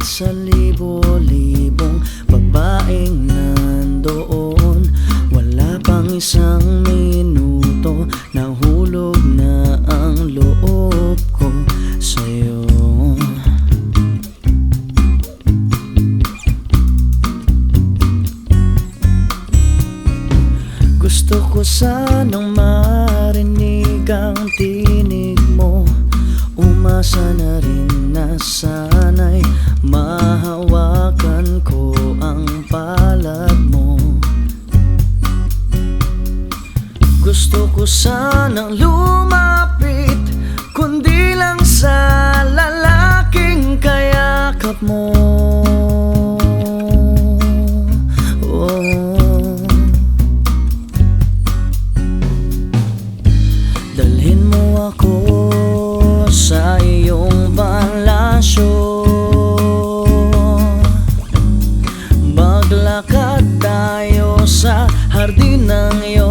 sa libo-libong babaeng nandoon Wala pang isang minuto Nahulog na ang loob ko sa'yo. Gusto ko sanang marinig ang tinig mo. Umasa na rin na sana'y Gusto ko sanang lumapit Kundi lang sa lalaking kayakap mo oh. Dalhin mo ako sa iyong palasyo Maglakad tayo sa hardin ng iyong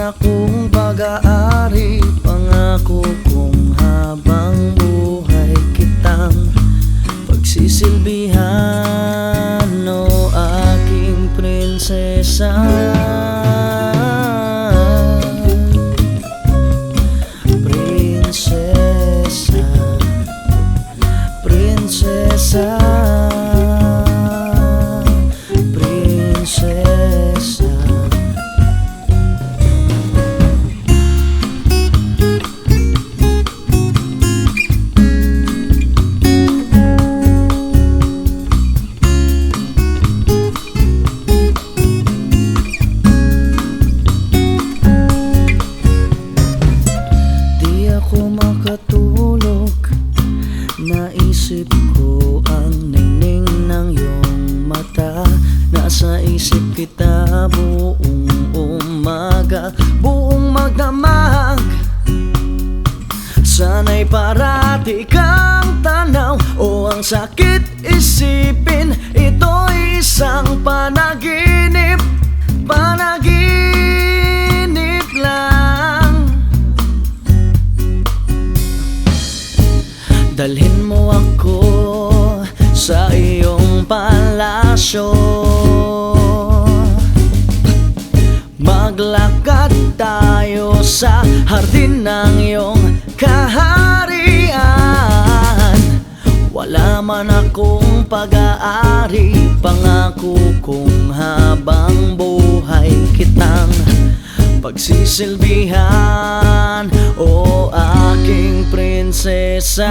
Wala man akong pag-aari Pangako kong habang buhay kitang Pagsisilbihan o aking Prinsesa makatulog Naisip ko ang ningning ng iyong mata. Nasa isip kita buong umaga Buong magdamag. Sana'y parati kang tanaw O ang sakit isipin Ito'y isang panaginip palasyo. Maglakad tayo sa hardin ng iyong kaharian. Wala man akong pag-aari Pangako kong habang buhay kitang Pagsisilbihan. O aking prinsesa